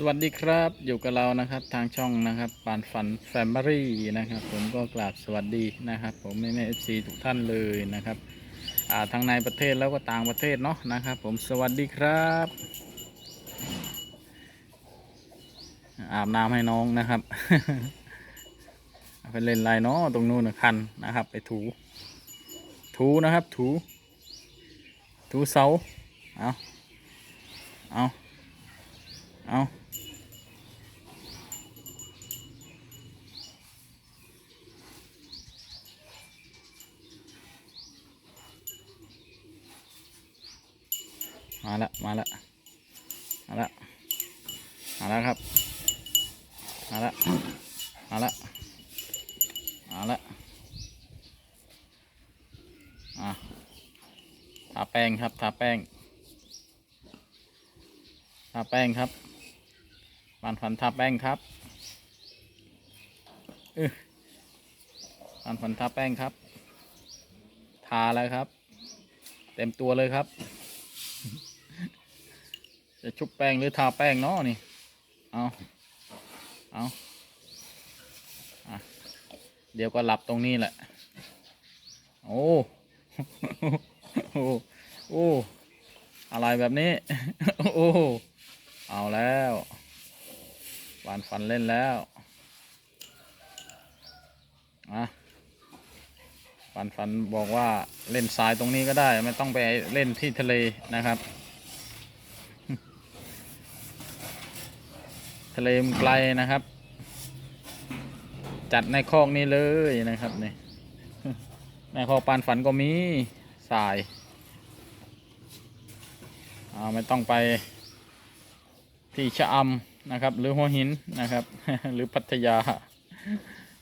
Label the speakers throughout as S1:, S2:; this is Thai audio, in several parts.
S1: สวัสดีครับอยู่กับเรานะครับทางช่องนะครับปานฟันแฟมิลี่นะครับ ผมก็กราบสวัสดีนะครับ ผมแม่แม่เอฟซีทุกท่านเลยนะครับอ่าทั้งในประเทศแล้วก็ต่างประเทศเนาะนะครับ ผมสวัสดีครับ อาบน้ำให้น้องนะครับเอาไปเล่นไรเนาะตรงนู้นนะคันนะครับ ไปถู ถูนะครับ ถู ถูเสาเอาเอา มาละมาละมาละมาแล้วครับมาละมาละมาละอะทาแป้งครับทาแป้งทาแป้งครับปานฝันทาแป้งครับเออปานฝันทาแป้งครับ ทาแล้วครับ เต็มตัวเลยครับ จะชุบแป้งหรือทาแป้งเนาะนี่ เอาเอาอะเดี๋ยวก็หลับตรงนี้แหละ โอ้โอ้โอ้อะไรแบบนี้ โอ้เอาแล้ววานฟันเล่นแล้วอะวานฟันบอกว่าเล่นทรายตรงนี้ก็ได้ ไม่ต้องไปเล่นที่ทะเลนะครับ ทะเลมไกลนะครับ จัดในคอกนี้เลยนะครับนี่ในคอกปานฝันก็มีทรายอ่าไม่ต้องไปที่ชะอำนะครับ หรือหัวหินนะครับ หรือพัทยา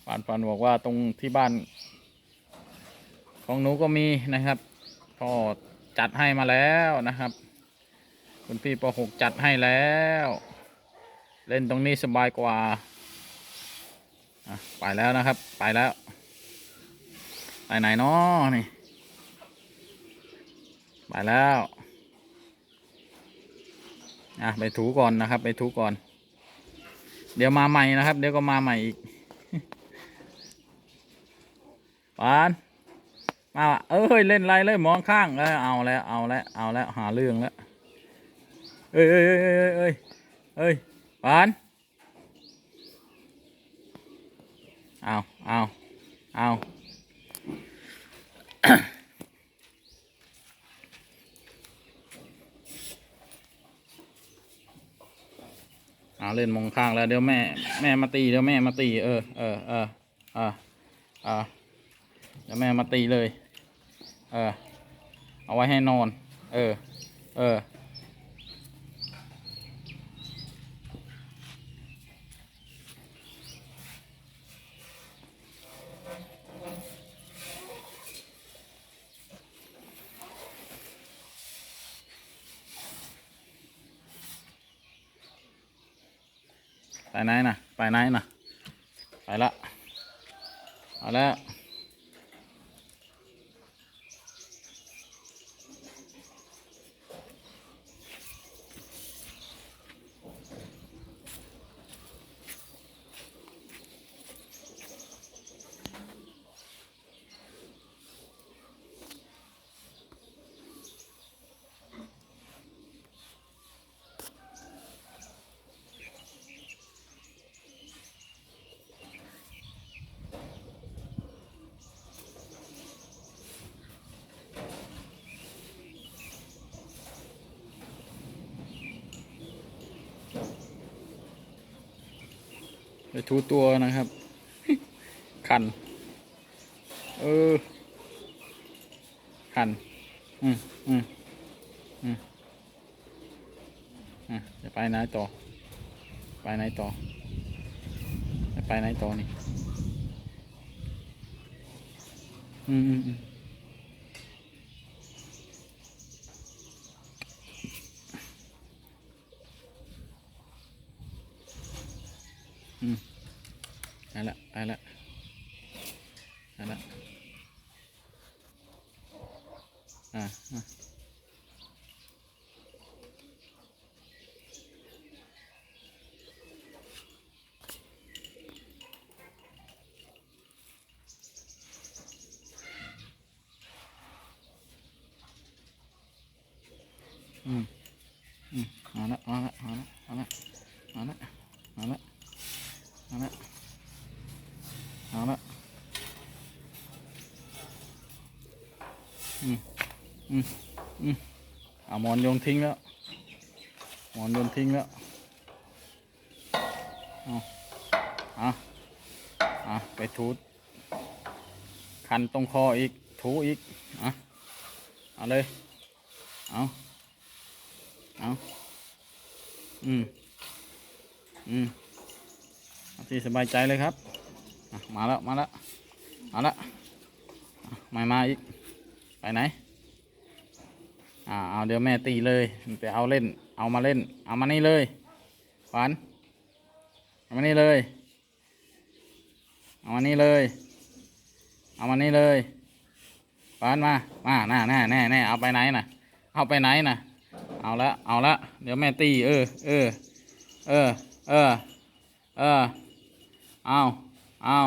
S1: ปานปันบอกว่าตรงที่บ้าน ของหนูก็มีนะครับพ่อจัดให้มาแล้วนะครับ คุณพี่ปหกจัดให้แล้ว เล่นตรงนี้สบายกว่าอะไปแล้วนะครับ ไปแล้ว ไปไหนเนาะนี่ ไปแล้วอะไปถูก่อนนะครับ ไปถูก่อน เดี๋ยวมาใหม่นะครับ เดี๋ยวก็มาใหม่อีกปานมาเอ้ยเล่นไรเลยมองข้างเออเอาแล้วเอาแล้วเอาแล้วหาเรื่องแล้วเอ้ยเอ้ยเอ้ยเอ้ยเอ้ยเอ้ย ปานเอาเอาเอาเอาเล่นมองข้างแล้วเดี๋ยวแม่ แม่มาตีเดี๋ยวแม่มาตีเออเออเออเออเออเดี๋ยวแม่มาตีเลย เออ เอาไว้ให้นอน เออ เออ ไปไหนนะไปไหนนะไปละเอาแล้ว ไปทูตัวนะครับ คัน เออ คัน อืมอืมอืมอะจะไปไหนต่อ ไปไหนต่อ จะไปไหนต่อนี่ อืมอืมอืม นั่ะอ่าอืม อืมเอาละเอาละเอาละ อืมอืมอืมเอาหมอนโยนทิ้งแล้ว หมอนโยนทิ้งแล้วเอาเอาเอาไปถูคันตรงคออีก ถูอีกเอาเอาเลย เอาเอาอืม อืมเอาที่สบายใจเลยครับ มาแล้ว มาแล้วเอาละอะไม่มาอีก ไปไหน อ่า เอาเดี๋ยวแม่ตีเลยไปเอาเล่น เอามาเล่น เอามานี่เลยขวัญเอามานี่เลย เอามานี่เลย เอามานี่เลยขวัญมา มาน่าแน่แน่แน่เอาไปไหนน่ะ เอาไปไหนน่ะ เอาละ เอาละ เดี๋ยวแม่ตี เออ เออ เออ เออ เออ เอาเอา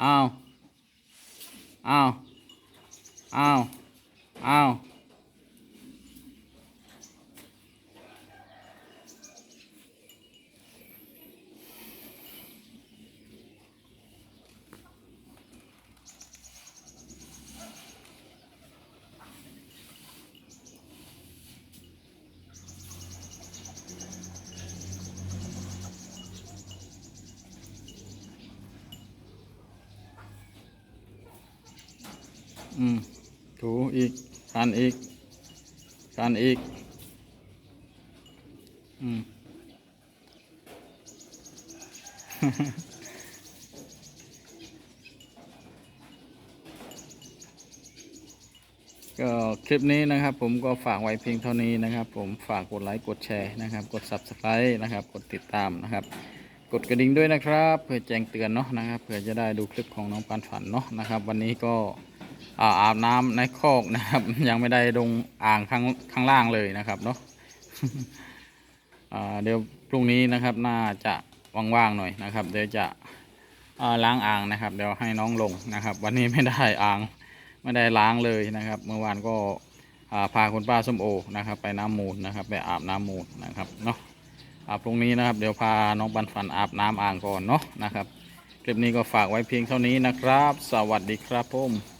S1: เอาเอา Oh. Ow. Hmm. ถูอีกคันอีกคันอีก อืมก็คลิปนี้นะครับผมก็ฝากไว้เพียงเท่านี้นะครับ ผมฝากกดไลค์กดแชร์นะครับ กด subscribe นะครับ กดติดตามนะครับ กดกระดิ่งด้วยนะครับ เพื่อแจ้งเตือนเนาะนะครับเพื่อจะได้ดูคลิปของน้องปันฝันเนาะนะครับ วันนี้ก็ อาบน้ำในคอกนะครับ ยังไม่ได้ลงอ่างข้างข้างล่างเลยนะครับเนาะเดี๋ยวพรุ่งนี้นะครับน่าจะว่างๆหน่อยนะครับ เดี๋ยวจะล้างอ่างนะครับ เดี๋ยวให้น้องลงนะครับ วันนี้ไม่ได้อ่างไม่ได้ล้างเลยนะครับ เมื่อวานก็พาคุณป้าส้มโอนะครับ ไปน้ำมูลนะครับไปอาบน้ำมูลนะครับเนาะอาพรุ่งนี้นะครับ เดี๋ยวพาน้องปันฝันอาบน้ำอ่างก่อนเนาะนะครับ คลิปนี้ก็ฝากไว้เพียงเท่านี้นะครับ สวัสดีครับผม